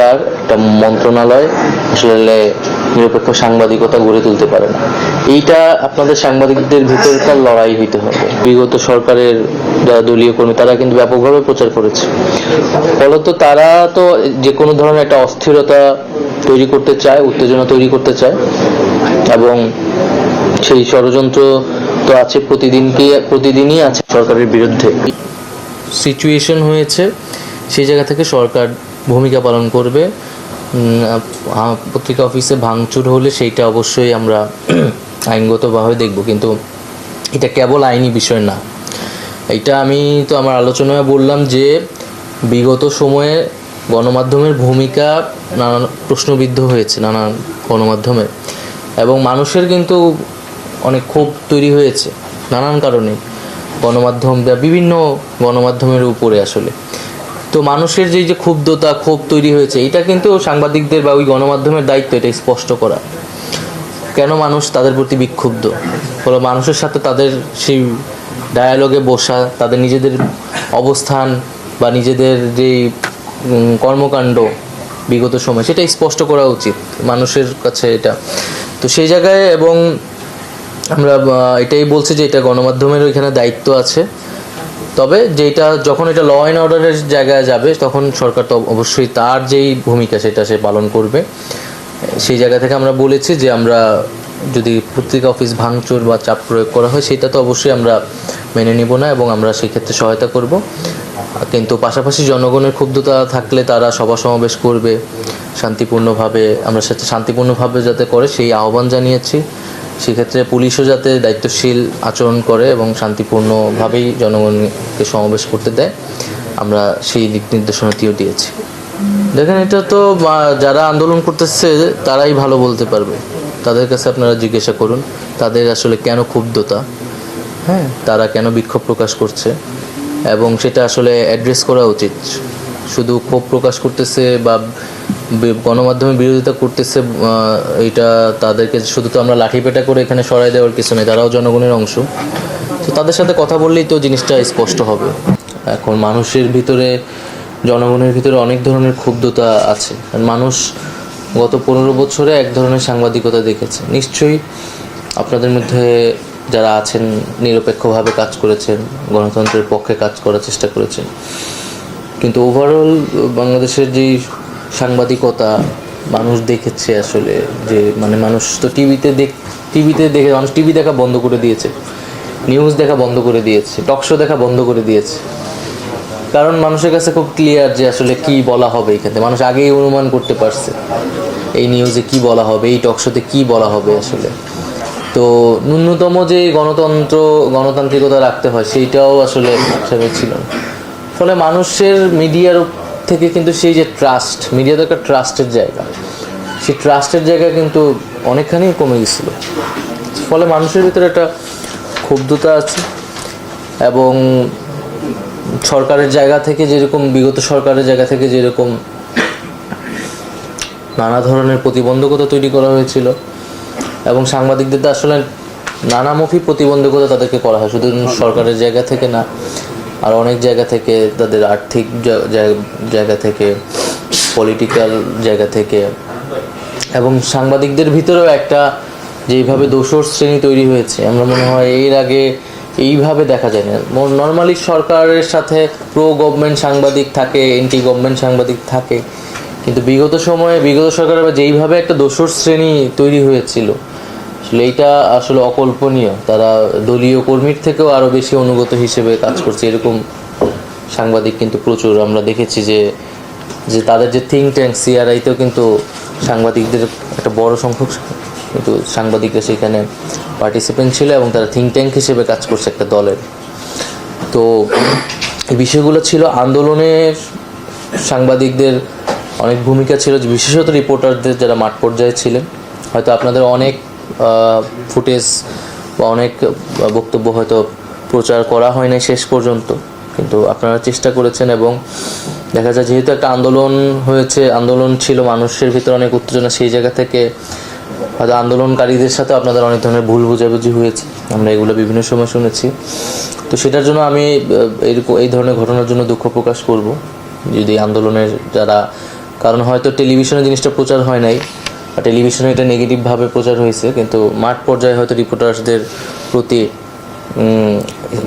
সরকার একটা মন্ত্রণালয় আসলে নিরপেক্ষ সাংবাদিকতা গড়ে তুলতে পারে না। এইটা আপনাদের সাংবাদিকদের ভিতরকার লড়াই হইতে হবে। বিগত সরকারের যারা দলীয় কর্মী, তারা কিন্তু ব্যাপকভাবে প্রচার করেছে। ফলত তারা তো যে কোনো ধরনের একটা অস্থিরতা তৈরি করতে চায়, উত্তেজনা তৈরি করতে চায় এবং সেই ষড়যন্ত্র তো আছে প্রতিদিনকে, প্রতিদিনই আছে সরকারের বিরুদ্ধে। সিচুয়েশন হয়েছে, সেই জায়গা থেকে সরকার ভূমিকা পালন করবে। পত্রিকা অফিসে ভাঙচুর হলে সেইটা অবশ্যই আমরা আইনগতভাবে দেখব। কিন্তু এটা কেবল আইনি বিষয় না। এটা আমি তো আমার আলোচনায় বললাম যে বিগত সময়ে গণমাধ্যমের ভূমিকা নানান প্রশ্নবিদ্ধ হয়েছে নানান গণমাধ্যমে এবং মানুষের কিন্তু অনেক ক্ষোভ তৈরি হয়েছে নানান কারণে। গণমাধ্যম বা বিভিন্ন গণমাধ্যমের উপরে আসলে। তো মানুষের যেই যে ক্ষুব্ধতা, ক্ষোভ তৈরি হয়েছে, এটা কিন্তু সাংবাদিকদের বা ওই গণমাধ্যমের দায়িত্ব এটা স্পষ্ট করা। কেন মানুষ তাদের প্রতি বিক্ষুব্ধ? ফলে মানুষের সাথে তাদের সেই ডায়ালগে বসা, তাদের নিজেদের অবস্থান বা নিজেদের যে কর্মকাণ্ড বিগত সময় সেটা স্পষ্ট করা উচিত মানুষের কাছে এটা। তো সেই জায়গায় এবং আমরা এটাই বলছি যে এটা গণমাধ্যমের এখানে দায়িত্ব আছে। তবে যেটা যখন এটা ল অ্যান্ড অর্ডারের জায়গায় যাবে, তখন সরকার তো অবশ্যই তার যেই ভূমিকা সেটা সে পালন করবে। সেই জায়গা থেকে আমরা বলেছি যে আমরা যদি পত্রিকা অফিস ভাঙচুর বা চাপ প্রয়োগ করা হয়, সেটা তো অবশ্যই আমরা মেনে নিব না এবং আমরা সেই ক্ষেত্রে সহায়তা করব। কিন্তু পাশাপাশি জনগণের ক্ষুব্ধতা থাকলে তারা সভা সমাবেশ করবে, শান্তিপূর্ণভাবে, আমরা সেটা শান্তিপূর্ণভাবে যাতে করে সেই আহ্বান জানিয়েছি। সেক্ষেত্রে পুলিশও যাতে দায়িত্বশীল আচরণ করে এবং শান্তিপূর্ণভাবেই জনগণকে সমাবেশ করতে দেয়, আমরা সেই দিক নির্দেশনাটিও দিয়েছি। দেখেন, এটা তো যারা আন্দোলন করতেছে, তারাই ভালো বলতে পারবে। তাদের কাছে আপনারা জিজ্ঞাসা করুন, তাদের আসলে কেন ক্ষুব্ধতা? হ্যাঁ তারা কেন বিক্ষোভ প্রকাশ করছে? এবং সেটা আসলে অ্যাড্রেস করা উচিত। শুধু ক্ষোভ প্রকাশ করতেছে বা বি- গণমাধ্যমে বিরোধিতা করতেছে এটা তাদেরকে শুধু তো আমরা লাঠিপেটা করে এখানে সরাই দেওয়ার কিছু নেই, তারাও জনগণের অংশ। তো তাদের সাথে কথা বললেই তো জিনিসটা স্পষ্ট হবে। এখন মানুষের ভিতরে, জনগণের ভিতরে অনেক ধরনের ক্ষুব্ধতা আছে। মানুষ গত পনেরো বছরে এক ধরনের সাংবাদিকতা দেখেছে। নিশ্চয়ই আপনাদের মধ্যে যারা আছেন, নিরপেক্ষভাবে কাজ করেছেন, গণতন্ত্রের পক্ষে কাজ করার চেষ্টা করেছেন। কিন্তু ওভারঅল বাংলাদেশের যেই সাংবাদিকতা, মানুষ দেখেছে আসলে যে মানে মানুষ তো টিভিতে দেখ টিভিতে দেখে, মানুষ টিভি দেখা বন্ধ করে দিয়েছে। নিউজ দেখা বন্ধ করে দিয়েছে। টক শো দেখা বন্ধ করে দিয়েছে। কারণ মানুষের কাছে খুব ক্লিয়ার যে আসলে কি বলা হবে এখানে। মানুষ আগেই অনুমান করতে পারছে। এই নিউজে কি বলা হবে, এই টক শোতে কি বলা হবে আসলে। তো ন্যূনতম যে গণতন্ত্র, গণতান্ত্রিকতা রাখতে হয়, সেইটাও আসলে ছিল ফলে মানুষের মিডিয়ার থেকে কিন্তু সেই যে ট্রাস্ট মিডিয়া একটা ট্রাস্টের জায়গা। সেই ট্রাস্টের জায়গা কিন্তু অনেকখানি কমে গেছিল। ফলে মানুষের ভিতরে একটা ক্ষুব্ধতা আছে এবং সরকারের জায়গা থেকে যেরকম, বিগত সরকারের জায়গা থেকে যেরকম নানা ধরনের প্রতিবন্ধকতা তৈরি করা হয়েছিল এবং সাংবাদিকদের আসলে নানামুখী প্রতিবন্ধকতা তাদেরকে করা হয়। শুধু সরকারের জায়গা থেকে না আর অনেক জায়গা থেকে তাদের আর্থিক জায়গা থেকে পলিটিক্যাল জায়গা থেকে এবং সাংবাদিকদের ভিতরেও একটা যেইভাবে দোসর শ্রেণি তৈরি হয়েছে, আমরা মনে হয় এর আগে এইভাবে দেখা যায় না নর্মালি সরকারের সাথে প্রো গভর্নমেন্ট সাংবাদিক থাকে এন্টি গভর্নমেন্ট সাংবাদিক থাকে, কিন্তু বিগত সময়ে, বিগত সরকারের যেইভাবে একটা দোসর শ্রেণি তৈরি হয়েছিল আসলে এইটা আসলে অকল্পনীয়। তারা দলীয় কর্মীর থেকেও আরও বেশি অনুগত হিসেবে কাজ করছে। এরকম সাংবাদিক কিন্তু প্রচুর। আমরা দেখেছি যে যে তাদের যে থিঙ্ক ট্যাঙ্ক সিআরআইতেও কিন্তু সাংবাদিকদের একটা বড় সংখ্যক কিন্তু সাংবাদিকরা সেখানে পার্টিসিপেন্ট ছিল এবং তারা থিঙ্ক ট্যাঙ্ক হিসেবে কাজ করছে একটা দলের। তো এই বিষয়গুলো ছিল। আন্দোলনের সাংবাদিকদের অনেক ভূমিকা ছিল। বিশেষত রিপোর্টারদের যারা মাঠ পর্যায়ে ছিলেন। হয়তো আপনাদের অনেক ফুটেজ বা অনেক বক্তব্য হয়তো প্রচার করা হয় নাই শেষ পর্যন্ত। কিন্তু আপনারা চেষ্টা করেছেন এবং দেখা যায় যেহেতু একটা আন্দোলন হয়েছে, আন্দোলন ছিল, মানুষের ভিতরে অনেক উত্তেজনা, সেই জায়গা থেকে হয়তো আন্দোলনকারীদের সাথে আপনাদের অনেক ধরনের ভুল বোঝাবুঝি হয়েছে। আমরা এগুলো বিভিন্ন সময় শুনেছি। তো সেটার জন্য আমি এরকম এই ধরনের ঘটনার জন্য দুঃখ প্রকাশ করব। যদি আন্দোলনের যারা, কারণ হয়তো টেলিভিশনে জিনিসটা প্রচার হয় নাই টেলিভিশনে এটা নেগেটিভভাবে প্রচার হয়েছে, কিন্তু মাঠ পর্যায়ে হয়তো রিপোর্টার্সদের প্রতি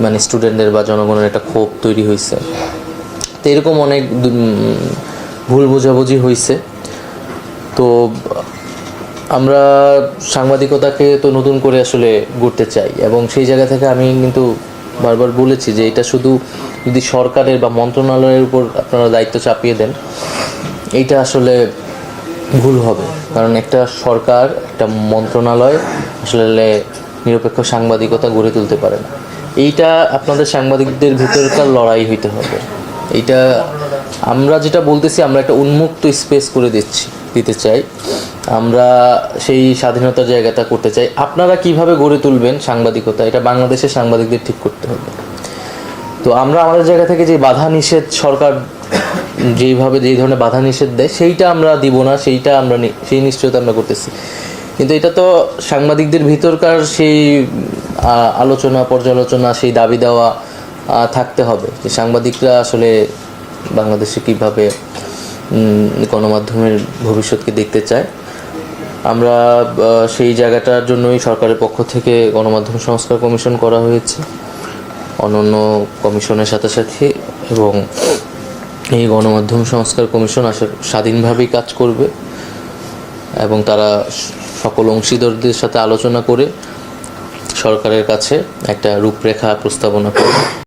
মানে স্টুডেন্টদের বা জনগণের একটা ক্ষোভ তৈরি হয়েছে। তো এরকম অনেক ভুল বোঝাবুঝি হয়েছে। তো আমরা সাংবাদিকতাকে তো নতুন করে আসলে গড়তে চাই, এবং সেই জায়গা থেকে আমি কিন্তু বারবার বলেছি যে এটা শুধু যদি সরকারের বা মন্ত্রণালয়ের উপর আপনারা দায়িত্ব চাপিয়ে দেন, এইটা আসলে ভুল হবে। কারণ একটা সরকার, একটা মন্ত্রণালয় আসলে নিরপেক্ষ সাংবাদিকতা গড়ে তুলতে পারে না। এইটা আপনাদের সাংবাদিকদের ভিতরকার লড়াই হইতে হবে। এইটা আমরা যেটা বলতেছি, আমরা একটা উন্মুক্ত স্পেস করে দিচ্ছি, দিতে চাই। আমরা সেই স্বাধীনতার জায়গাটা করতে চাই। আপনারা কীভাবে গড়ে তুলবেন সাংবাদিকতা? এটা বাংলাদেশের সাংবাদিকদের ঠিক করতে হবে। তো আমরা আমাদের জায়গা থেকে যে বাধা নিষেধ সরকার যেইভাবে যেই ধরনের বাধা নিষেধ দেয়, সেইটা আমরা দিব না, সেইটা আমরা সেই নিশ্চয়তা আমরা করতেছি। কিন্তু এটা তো সাংবাদিকদের ভিতরকার সেই আলোচনা, পর্যালোচনা, সেই দাবি দেওয়া থাকতে হবে যে সাংবাদিকরা আসলে বাংলাদেশে কীভাবে গণমাধ্যমের ভবিষ্যৎকে দেখতে চায়। আমরা সেই জায়গাটার জন্যই সরকারের পক্ষ থেকে গণমাধ্যম সংস্কার কমিশন করা হয়েছে। অন্যান্য কমিশনের সাথে সাথে এবং এই গণমাধ্যম সংস্কার কমিশন আসলে স্বাধীনভাবেই কাজ করবে এবং তারা সকল অংশীদারদের সাথে আলোচনা করে সরকারের কাছে একটা রূপরেখা প্রস্তাবনা করবে।